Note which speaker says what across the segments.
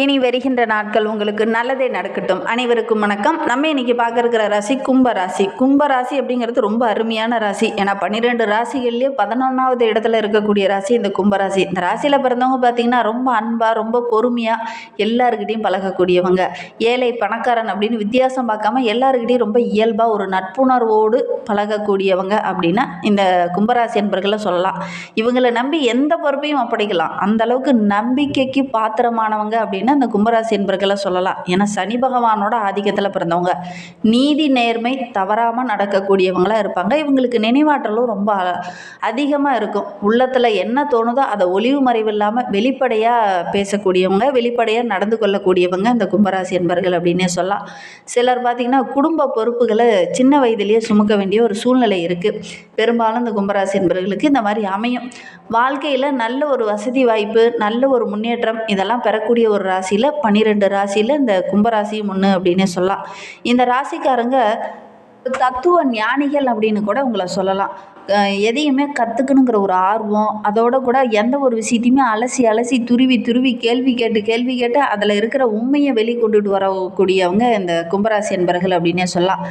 Speaker 1: இனி வருகின்ற நாட்கள் உங்களுக்கு நல்லதே நடக்கட்டும். அனைவருக்கும் வணக்கம். நம்ம இன்னைக்கு பார்க்க ராசி கும்ப ராசி. கும்ப ராசி அப்படிங்கிறது ரொம்ப அருமையான ராசி. ஏன்னா பன்னிரெண்டு ராசிகள்லேயே பதினொன்றாவது இடத்துல இருக்கக்கூடிய ராசி இந்த கும்ப ராசி. இந்த ராசியில் பிறந்தவங்க பார்த்தீங்கன்னா ரொம்ப அன்பாக ரொம்ப பொறுமையாக எல்லாருக்கிட்டையும் பழகக்கூடியவங்க. ஏழை பணக்காரன் அப்படின்னு வித்தியாசம் பார்க்காம எல்லாருக்கிட்டையும் ரொம்ப இயல்பாக ஒரு நட்புணர்வோடு பழகக்கூடியவங்க அப்படின்னா இந்த கும்பராசி என்பர்களை சொல்லலாம். இவங்களை நம்பி எந்த பொறுப்பையும் ஒப்படைக்கலாம். அந்த அளவுக்கு நம்பிக்கைக்கு பாத்திரமானவங்க அப்படின்னு அந்த கும்பராசி என்பர்களை சொல்லலாம். ஏன்னா சனி பகவானோட ஆதிக்கத்தில் பிறந்தவங்க. நீதி நேர்மை தவறாமல் நடக்கக்கூடியவங்களாக இருப்பாங்க. இவங்களுக்கு நினைவாற்றலும் ரொம்ப அதிகமாக இருக்கும். உள்ளத்தில் என்ன தோணுதோ அதை ஒளிவு மறைவு இல்லாமல் வெளிப்படையாக பேசக்கூடியவங்க வெளிப்படையாக நடந்து கொள்ளக்கூடியவங்க இந்த கும்பராசி என்பர்கள் அப்படின்னே சொல்லலாம். சிலர் பார்த்திங்கன்னா குடும்ப பொறுப்புகளை சின்ன வயதிலேயே சுமக்க வேண்டிய ஒரு சூழ்நிலை இருக்குது பெரும்பாலும் இந்த கும்பராசி என்பர்களுக்கு இந்த மாதிரி அமையும். வாழ்க்கையில் நல்ல ஒரு வசதி வாய்ப்பு நல்ல ஒரு முன்னேற்றம் இதெல்லாம் பெறக்கூடிய ஒரு ராசியில் பன்னிரெண்டு ராசியில் இந்த கும்பராசியும் ஒன்று அப்படின்னே சொல்லலாம். இந்த ராசிக்காரங்க தத்துவ ஞானிகள் அப்படின்னு கூட உங்களை சொல்லலாம். எதையுமே கற்றுக்கணுங்கிற ஒரு ஆர்வம் அதோட கூட எந்த ஒரு விஷயத்தையுமே அலசி அலசி துருவி துருவி கேள்வி கேட்டு கேள்வி கேட்டு அதில் இருக்கிற உண்மையை வெளிக்கொண்டுட்டு வரக்கூடியவங்க இந்த கும்பராசி என்பர்கள் அப்படின்னே சொல்லலாம்.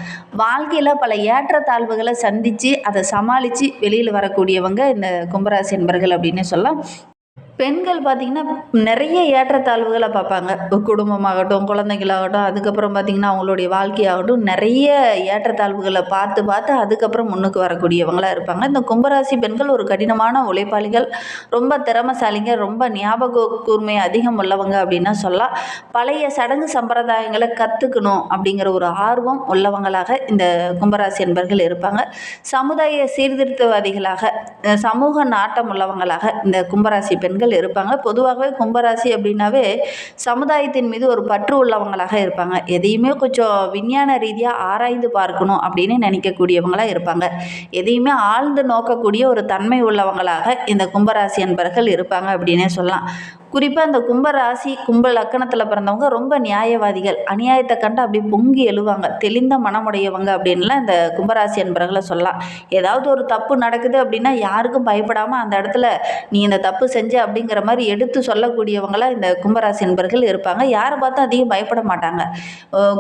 Speaker 1: வாழ்க்கையில் பல ஏற்றத்தாழ்வுகளை சந்தித்து அதை சமாளித்து வெளியில் வரக்கூடியவங்க இந்த கும்பராசி என்பர்கள் அப்படின்னே சொல்லலாம். பெண்கள் பார்த்திங்கன்னா நிறைய ஏற்றத்தாழ்வுகளை பார்ப்பாங்க. குடும்பமாகட்டும் குழந்தைகளாகட்டும் அதுக்கப்புறம் பார்த்திங்கன்னா அவங்களுடைய வாழ்க்கையாகட்டும் நிறைய ஏற்றத்தாழ்வுகளை பார்த்து பார்த்து அதுக்கப்புறம் முன்னுக்கு வரக்கூடியவங்களாக இருப்பாங்க. இந்த கும்பராசி பெண்கள் ஒரு கடினமான உழைப்பாளிகள் ரொம்ப திறமசாலிங்க ரொம்ப ஞாபக கூர்மை அதிகம் உள்ளவங்க அப்படின்னா சொல்லலாம். பழைய சடங்கு சம்பிரதாயங்களை கற்றுக்கணும் அப்படிங்கிற ஒரு ஆர்வம் உள்ளவங்களாக இந்த கும்பராசி என்பர்கள் இருப்பாங்க. சமுதாய சீர்திருத்தவாதிகளாக சமூக நாட்டம் உள்ளவங்களாக இந்த கும்பராசி பெண்கள் இருப்பாங்க. பொதுவாகவே கும்பராசி அப்படின்னாவே சமுதாயத்தின் மீது ஒரு பற்று உள்ளவங்களாக இருப்பாங்க. எதையுமே கொஞ்சம் விஞ்ஞான ரீதியாக ஆராய்ந்து பார்க்கணும் அப்படின்னு நினைக்கக்கூடியவங்களாக இருப்பாங்க. எதையுமே ஆழ்ந்து நோக்கக்கூடிய ஒரு தன்மை உள்ளவங்களாக இந்த கும்பராசி அன்பர்கள் இருப்பாங்க அப்படின்னே சொல்லலாம். குறிப்பாக அந்த கும்பராசி கும்ப லக்கணத்தில் பிறந்தவங்க ரொம்ப நியாயவாதிகள். அநியாயத்தை கண்டு அப்படி பொங்கி எழுவாங்க. தெளிந்த மனமுடையவங்க அப்படின்லாம் இந்த கும்பராசி என்பர்களை சொல்லலாம். ஏதாவது ஒரு தப்பு நடக்குது அப்படின்னா யாருக்கும் பயப்படாமல் அந்த இடத்துல நீ இந்த தப்பு செஞ்ச அப்படிங்கிற மாதிரி எடுத்து சொல்லக்கூடியவங்களாம் இந்த கும்பராசி என்பர்கள் இருப்பாங்க. யாரை பார்த்தும் அதிகம் பயப்பட மாட்டாங்க.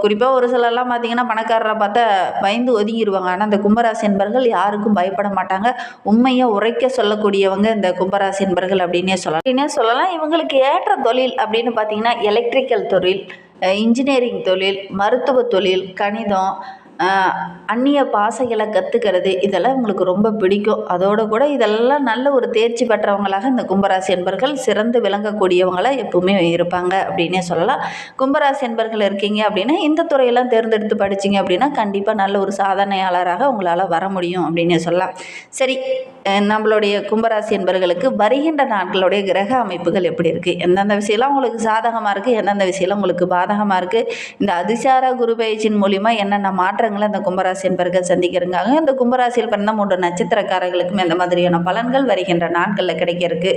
Speaker 1: குறிப்பாக ஒரு சிலர்லாம் பார்த்தீங்கன்னா பணக்காரரை பார்த்தா பயந்து ஒதுங்கிடுவாங்க ஆனால் இந்த கும்பராசி என்பர்கள் யாருக்கும் பயப்பட மாட்டாங்க. உண்மையை உரைக்க சொல்லக்கூடியவங்க இந்த கும்பராசி என்பர்கள் அப்படின்னே சொல்லலாம். அப்படின்னே சொல்லலாம். இவங்களுக்கு ஏற்ற தொழில் அப்படின்னு பார்த்தீங்கன்னா எலக்ட்ரிக்கல் தொழில் இன்ஜினியரிங் தொழில் மருத்துவ தொழில் கணிதம் அந்நிய பாசைகளை கற்றுக்கிறது இதெல்லாம் இவங்களுக்கு ரொம்ப பிடிக்கும். அதோடு கூட இதெல்லாம் நல்ல ஒரு தேர்ச்சி பெற்றவங்களாக இந்த கும்பராசி என்பர்கள் சிறந்து விளங்கக்கூடியவங்களாக எப்பவுமே இருப்பாங்க அப்படின்னே சொல்லலாம். கும்பராசி என்பர்கள் இருக்கீங்க அப்படின்னா இந்த துறையெல்லாம் தேர்ந்தெடுத்து படிச்சீங்க அப்படின்னா கண்டிப்பாக நல்ல ஒரு சாதனையாளராக உங்களால் வர முடியும் அப்படின்னே சொல்லலாம். சரி நம்மளுடைய கும்பராசி என்பர்களுக்கு வருகின்ற நாட்களுடைய கிரக அமைப்புகள் எப்படி இருக்குது எந்தெந்த விஷயம்லாம் உங்களுக்கு சாதகமாக இருக்குது எந்தெந்த விஷயம்லாம் உங்களுக்கு பாதகமாக இருக்குது இந்த அதிசார குரு பயிற்சியின் மூலிமா என்னென்ன மாற்றங்களை அந்த கும்பராசி என்பர்கள் சந்திக்கிறாங்க இந்த கும்பராசியில் பிறந்த மூன்று நட்சத்திரக்காரர்களுக்கும் இந்த மாதிரியான பலன்கள் வருகின்ற நாட்களில் கிடைக்க இருக்கு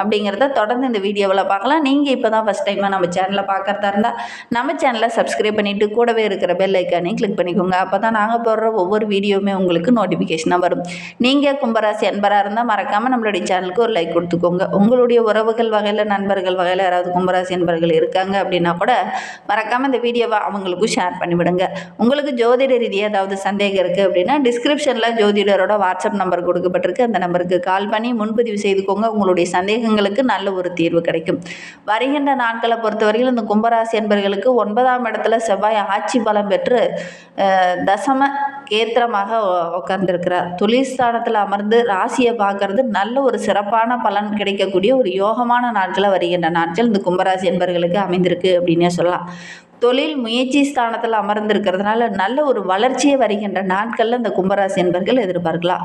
Speaker 1: அப்படிங்கிறத தொடர்ந்து இந்த வீடியோவில் பார்க்கலாம். நீங்கள் இப்போ தான் ஃபஸ்ட் டைமாக நம்ம சேனலை பார்க்குறதா இருந்தால் நம்ம சேனலை சப்ஸ்கிரைப் பண்ணிவிட்டு கூடவே இருக்கிற பெல் ஐக்கானே கிளிக் பண்ணிக்கோங்க. அப்போ தான் நாங்கள் போடுற ஒவ்வொரு வீடியோவுமே உங்களுக்கு நோட்டிஃபிகேஷனாக வரும். நீங்கள் கும்பராசி அன்பராக இருந்தால் மறக்காமல் நம்மளுடைய சேனலுக்கு ஒரு லைக் கொடுத்துக்கோங்க. உங்களுடைய உறவுகள் வகையில் நண்பர்கள் வகையில் யாராவது கும்பராசி அன்பர்கள் இருக்காங்க அப்படின்னா கூட மறக்காமல் இந்த வீடியோவை அவங்களுக்கும் ஷேர் பண்ணிவிடுங்க. உங்களுக்கு ஜோதிட ரீதியாக ஏதாவது சந்தேகம் இருக்குது அப்படின்னா டிஸ்கிரிப்ஷனில் ஜோதிடரோட வாட்ஸ்அப் நம்பர் கொடுக்கப்பட்டிருக்கு. அந்த நம்பருக்கு கால் பண்ணி முன்பதிவு செய்துக்கோங்க. உங்களுடைய சந்தேகங்களுக்கு நல்ல ஒரு தீர்வு கிடைக்கும். வருகின்ற நாட்களை பொறுத்தவரையில் இந்த கும்பராசி என்பர்களுக்கு ஒன்பதாம் இடத்துல செவ்வாய் ஆட்சி பலம் பெற்று தசம கேத்திரமாக உட்கார்ந்துருக்கிறார் துளிர்ஸ்தானத்தில் அமர்ந்து ராசியை பார்க்கறது நல்ல ஒரு சிறப்பான பலன் கிடைக்கக்கூடிய ஒரு யோகமான நாட்களை வருகின்ற நாட்கள் இந்த கும்பராசி என்பர்களுக்கு அமைந்திருக்கு அப்படின்னே சொல்லலாம். தொழில் முயற்சி ஸ்தானத்தில் அமர்ந்திருக்கிறதுனால நல்ல ஒரு வளர்ச்சியை வருகின்ற நாட்களில் இந்த கும்பராசி என்பர்கள் எதிர்பார்க்கலாம்.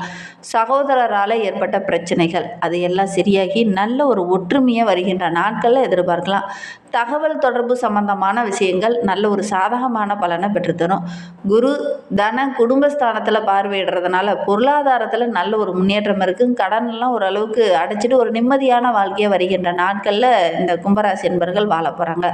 Speaker 1: சகோதரரால் ஏற்பட்ட பிரச்சனைகள் அது எல்லாம் சரியாகி நல்ல ஒரு ஒற்றுமையை வருகின்ற நாட்களில் எதிர்பார்க்கலாம். தகவல் தொடர்பு சம்பந்தமான விஷயங்கள் நல்ல ஒரு சாதகமான பலனை பெற்றுத்தரும். குரு தன குடும்பஸ்தானத்தில் பார்வையிடுறதுனால பொருளாதாரத்தில் நல்ல ஒரு முன்னேற்றம் இருக்குது கடன்லாம் ஓரளவுக்கு அடைச்சிட்டு ஒரு நிம்மதியான வாழ்க்கையை வருகின்ற நாட்களில் இந்த கும்பராசி என்பர்கள் வாழ போகிறாங்க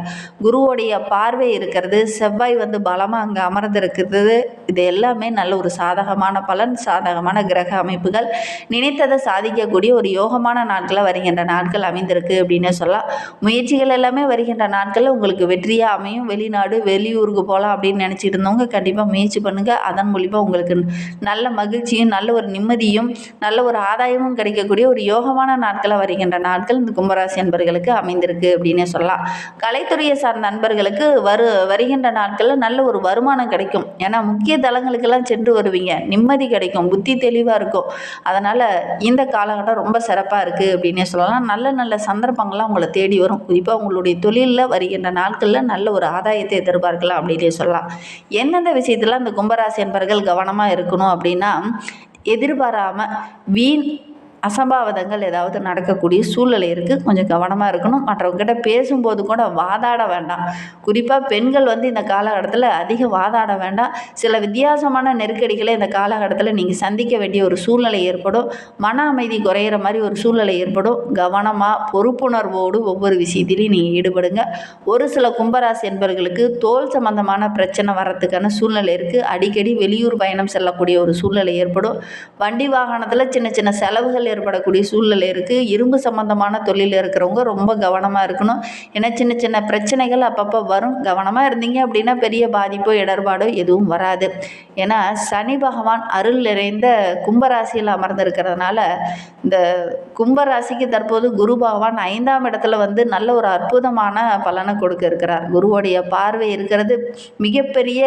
Speaker 1: குருவோடைய பார்வை இருக்கிறது செவ்வாய் வந்து பலமாக அங்கே அமர்ந்திருக்கிறது. இது எல்லாமே நல்ல ஒரு சாதகமான பலன் சாதகமான கிரக அமைப்புகள். நினைத்ததை சாதிக்கக்கூடிய ஒரு யோகமான நாட்களாக வருகின்ற நாட்கள் அமைந்திருக்கு அப்படின்னு சொல்லலாம். முயற்சிகள் எல்லாமே வருகின்ற நாட்களில் உங்களுக்கு வெற்றியாக அமையும். வெளிநாடு வெளியூருக்கு போகலாம் அப்படின்னு நினச்சிட்டு இருந்தவங்க கண்டிப்பாக முயற்சி பண்ணுங்கள் அதன் மூலிமா உங்களுக்கு நல்ல மகிழ்ச்சியும் நல்ல ஒரு நிம்மதியும் நல்ல ஒரு ஆதாயமும் கிடைக்கக்கூடிய ஒரு யோகமான நாட்களாக வருகின்ற நாட்கள் இந்த கும்பராசி அன்பர்களுக்கு அமைந்திருக்கு அப்படின்னே சொல்லலாம். கலைத்துறையை சார்ந்த அன்பர்களுக்கு வரு வருகின்ற நாட்களில் நல்ல ஒரு வருமானம் கிடைக்கும். ஏன்னா முக்கிய தளங்களுக்கெல்லாம் சென்று வருவீங்க. நிம்மதி கிடைக்கும் புத்தி தெளிவாக இருக்கும். அதனால் இந்த காலகட்டம் ரொம்ப சிறப்பாக இருக்குது அப்படின்னே சொல்லலாம். நல்ல நல்ல சந்தர்ப்பங்கள்லாம் உங்களை தேடி வரும். குறிப்பாக உங்களுடைய தொழிலில் வருகின்ற நாட்களில் நல்ல ஒரு ஆதாயத்தை எதிர்பார்க்கலாம் அப்படின்னே சொல்லலாம். எந்தெந்த விஷயத்தில் அந்த கும்பராசி என்பர்கள் கவனமாக இருக்கணும் அப்படின்னா எதிர்பாராமல் வீண் அசம்பாவிதங்கள் ஏதாவது நடக்கக்கூடிய சூழ்நிலை இருக்குது கொஞ்சம் கவனமாக இருக்கணும். மற்றவங்ககிட்ட பேசும்போது கூட வாதாட வேண்டாம். குறிப்பாக பெண்கள் வந்து இந்த காலகட்டத்தில் அதிகம் வாதாட வேண்டாம். சில வித்தியாசமான நெருக்கடிகளை இந்த காலகட்டத்தில் நீங்கள் சந்திக்க வேண்டிய ஒரு சூழ்நிலை ஏற்படும். மன அமைதி குறையிற மாதிரி ஒரு சூழ்நிலை ஏற்படும். கவனமாக பொறுப்புணர்வோடு ஒவ்வொரு விஷயத்திலையும் நீங்கள் ஈடுபடுங்க. ஒரு சில கும்பராசி என்பவர்களுக்கு தோல் சம்பந்தமான பிரச்சனை வர்றதுக்கான சூழ்நிலை இருக்குது அடிக்கடி வெளியூர் பயணம் செல்லக்கூடிய ஒரு சூழ்நிலை ஏற்படும். வண்டி வாகனத்தில் சின்ன சின்ன செலவுகள் ஏற்படக்கூடிய சூழ்நிலை இருக்குது இரும்பு சம்மந்தமான தொழில் இருக்கிறவங்க ரொம்ப கவனமாக இருக்கணும். ஏன்னா சின்ன சின்ன பிரச்சனைகள் அப்பப்போ வரும். கவனமாக இருந்தீங்க அப்படின்னா பெரிய பாதிப்போ இடர்பாடோ எதுவும் வராது. ஏன்னா சனி பகவான் அருள் நிறைந்த கும்பராசியில் அமர்ந்திருக்கிறதுனால இந்த கும்பராசிக்கு தற்போது குரு பகவான் ஐந்தாம் இடத்துல வந்து நல்ல ஒரு அற்புதமான பலனை கொடுக்க இருக்கிறார். குருவோடைய பார்வை இருக்கிறது மிகப்பெரிய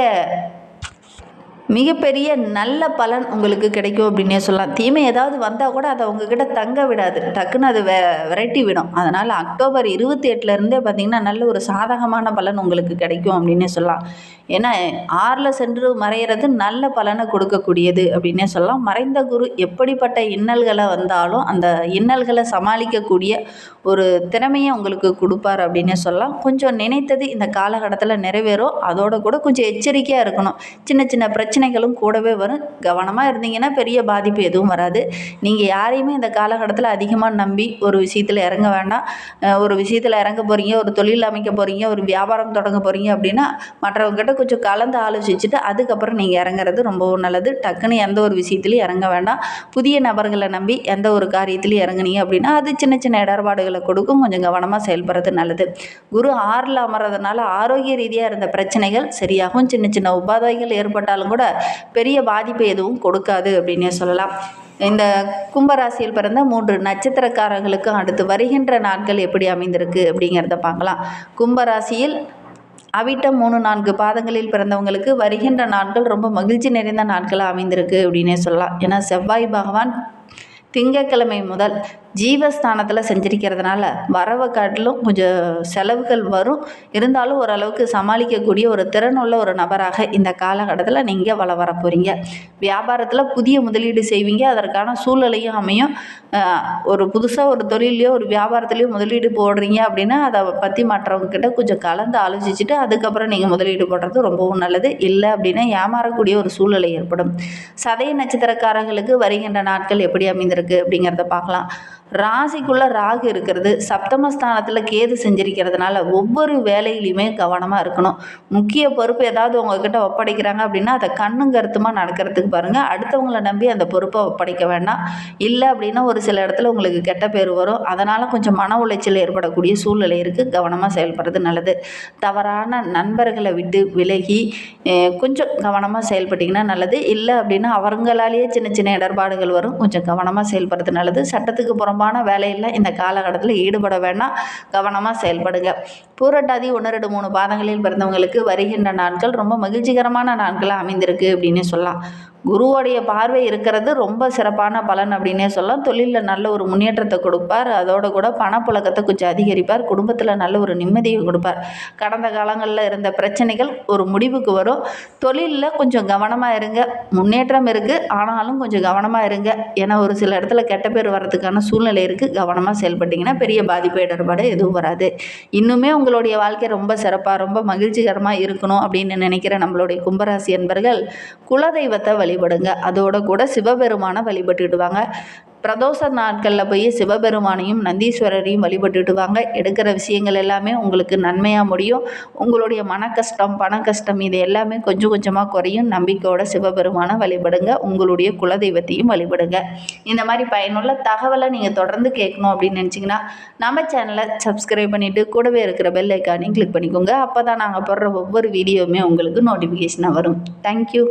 Speaker 1: மிகப்பெரிய நல்ல பலன் உங்களுக்கு கிடைக்கும் அப்படின்னே சொல்லலாம். தீமை ஏதாவது வந்தால் கூட அதை உங்ககிட்ட தங்க விடாது. டக்குன்னு அது வெ விரட்டி விடும். அதனால் அக்டோபர் இருபத்தி எட்டுலேருந்தே பார்த்திங்கன்னா நல்ல ஒரு சாதகமான பலன் உங்களுக்கு கிடைக்கும் அப்படின்னே சொல்லலாம். ஏன்னா ஆறில் சென்று மறையிறது நல்ல பலனை கொடுக்கக்கூடியது அப்படின்னே சொல்லலாம். மறைந்த குரு எப்படிப்பட்ட இன்னல்களை வந்தாலும் அந்த இன்னல்களை சமாளிக்கக்கூடிய ஒரு திறமையை உங்களுக்கு கொடுப்பார் அப்படின்னே சொல்லலாம். கொஞ்சம் நினைத்தது இந்த காலகட்டத்தில் நிறைவேறும். அதோட கூட கொஞ்சம் எச்சரிக்கையாக இருக்கணும். சின்ன சின்ன பிரச்சனை பிரச்சனைகளும் கூடவே வரும். கவனமாக இருந்தீங்கன்னா பெரிய பாதிப்பு எதுவும் வராது. நீங்கள் யாரையுமே இந்த காலகட்டத்தில் அதிகமாக நம்பி ஒரு விஷயத்தில் இறங்க வேண்டாம். ஒரு விஷயத்தில் இறங்க போகிறீங்க ஒரு தொழில் அமைக்க போகிறீங்க ஒரு வியாபாரம் தொடங்க போகிறீங்க அப்படின்னா மற்றவங்ககிட்ட கொஞ்சம் கலந்து ஆலோசிச்சுட்டு அதுக்கப்புறம் நீங்கள் இறங்குறது ரொம்பவும் நல்லது. டக்குன்னு எந்த ஒரு விஷயத்துலையும் இறங்க வேண்டாம். புதிய நபர்களை நம்பி எந்த ஒரு காரியத்திலையும் இறங்குனீங்க அப்படின்னா அது சின்ன சின்ன இடர்பாடுகளை கொடுக்கும். கொஞ்சம் கவனமாக செயல்படுறது நல்லது. குரு ஆறில் அமர்றதுனால ஆரோக்கிய ரீதியாக இருந்த பிரச்சனைகள் சரியாகும் சின்ன சின்ன உபாதைகள் ஏற்பட்டாலும் கூட பெரிய பாதிப்பு எதுவும் கொடுக்காது அப்படின்னே சொல்லலாம். இந்த கும்பராசியில் பிறந்த மூன்று நட்சத்திரக்காரர்களுக்கும் அடுத்து வருகின்ற நாட்கள் எப்படி அமைந்திருக்கு அப்படிங்கிறத பார்க்கலாம். கும்பராசியில் அவிட்டம் மூணு நான்கு பாதங்களில் பிறந்தவங்களுக்கு வருகின்ற நாட்கள் ரொம்ப மகிழ்ச்சி நிறைந்த நாட்களாக அமைந்திருக்கு அப்படின்னே சொல்லலாம். ஏன்னா செவ்வாய் பகவான் திங்கட்கிழமை முதல் ஜீவஸ்தானத்தில் செஞ்சிருக்கிறதுனால வரவை காட்டிலும் கொஞ்சம் செலவுகள் வரும். இருந்தாலும் ஓரளவுக்கு சமாளிக்கக்கூடிய ஒரு திறனுள்ள ஒரு நபராக இந்த காலகட்டத்தில் நீங்கள் வள வர போகிறீங்க வியாபாரத்தில் புதிய முதலீடு செய்வீங்க. அதற்கான சூழ்நிலையும் அமையும். ஒரு புதுசாக ஒரு தொழிலையோ ஒரு வியாபாரத்துலேயோ முதலீடு போடுறீங்க அப்படின்னா அதை பற்றி மற்றவங்கக்கிட்ட கொஞ்சம் கலந்து ஆலோசிச்சுட்டு அதுக்கப்புறம் நீங்கள் முதலீடு போடுறது ரொம்பவும் நல்லது. இல்லை அப்படின்னா ஏமாறக்கூடிய ஒரு சூழ்நிலை ஏற்படும். சதய நட்சத்திரக்காரர்களுக்கு வருகின்ற நாட்கள் எப்படி அமைந்திருக்கு அப்படிங்கிறத பார்க்கலாம். ராசிக்குள்ளே ராகு இருக்கிறது சப்தமஸ்தானத்தில் கேது செஞ்சிருக்கிறதுனால ஒவ்வொரு வேலையிலையுமே கவனமாக இருக்கணும். முக்கிய பொறுப்பு ஏதாவது உங்ககிட்ட ஒப்படைக்கிறாங்க அப்படின்னா அதை கண்ணும் கருத்துமாக நடக்கிறதுக்கு பாருங்கள் அடுத்தவங்கள நம்பி அந்த பொறுப்பை ஒப்படைக்க வேண்டாம். இல்லை அப்படின்னா ஒரு சில இடத்துல உங்களுக்கு கெட்ட பேர் வரும். அதனால் கொஞ்சம் மன உளைச்சல் ஏற்படக்கூடிய சூழ்நிலை இருக்குது கவனமாக செயல்படுறது நல்லது. தவறான நண்பர்களை விட்டு விலகி கொஞ்சம் கவனமாக செயல்பட்டிங்கன்னா நல்லது. இல்லை அப்படின்னா அவங்களாலேயே சின்ன சின்ன இடர்பாடுகள் வரும். கொஞ்சம் கவனமாக செயல்படுறது நல்லது. சட்டத்துக்கு புறம்பான வேலையில் இந்த காலகட்டத்தில் ஈடுபட வேண்டாம் கவனமாக செயல்படுங்க. பூரட்டாதி ஒன்று ரெண்டு மூணு பாதங்களில் பிறந்தவங்களுக்கு வருகின்ற நாட்கள் ரொம்ப மகிழ்ச்சிகரமான நாட்களாக அமைந்திருக்கு அப்படின்னு சொல்லலாம். குருவோடைய பார்வை இருக்கிறது ரொம்ப சிறப்பான பலன் அப்படின்னே சொல்லலாம். தொழிலில் நல்ல ஒரு முன்னேற்றத்தை கொடுப்பார். அதோட கூட பணப்புழக்கத்தை கொஞ்சம் அதிகரிப்பார். குடும்பத்தில் நல்ல ஒரு நிம்மதியை கொடுப்பார். கடந்த காலங்களில் இருந்த பிரச்சனைகள் ஒரு முடிவுக்கு வரும். தொழிலில் கொஞ்சம் கவனமாக இருங்க. முன்னேற்றம் இருக்குது ஆனாலும் கொஞ்சம் கவனமாக இருங்க. ஏன்னா ஒரு சில இடத்துல கெட்ட பேர் வர்றதுக்கான சூழ்நிலை இருக்குது கவனமாக செயல்பட்டிங்கன்னா பெரிய பாதிப்பு இடர்பாடு எதுவும் வராது. இன்னுமே உங்களுடைய வாழ்க்கை ரொம்ப சிறப்பாக ரொம்ப மகிழ்ச்சிகரமாக இருக்கணும் அப்படின்னு நினைக்கிற நம்மளுடைய கும்பராசி என்பர்கள் குலதெய்வத்தை வழி வழிபடுங்க. அதோட கூட சிவபெருமானை வழிபட்டுடுவாங்க பிரதோஷ நாட்களில் போய் சிவபெருமானையும் நந்தீஸ்வரரையும் வழிபட்டுட்டு வாங்க எடுக்கிற விஷயங்கள் எல்லாமே உங்களுக்கு நன்மையாக முடியும். உங்களுடைய மன கஷ்டம் பண கஷ்டம் இது எல்லாமே கொஞ்சம் கொஞ்சமாக குறையும். நம்பிக்கையோட சிவபெருமானை வழிபடுங்க. உங்களுடைய குலதெய்வத்தையும் வழிபடுங்க. இந்த மாதிரி பயனுள்ள தகவலை நீங்கள் தொடர்ந்து கேட்கணும் அப்படின்னு நினச்சிங்கன்னா நம்ம சேனலை சப்ஸ்கிரைப் பண்ணிவிட்டு கூடவே இருக்கிற பெல் ஐக்கானையும் கிளிக் பண்ணிக்கோங்க. அப்போ தான் நாங்கள் போடுற ஒவ்வொரு வீடியோவுமே உங்களுக்கு நோட்டிஃபிகேஷனாக வரும். தேங்க்யூ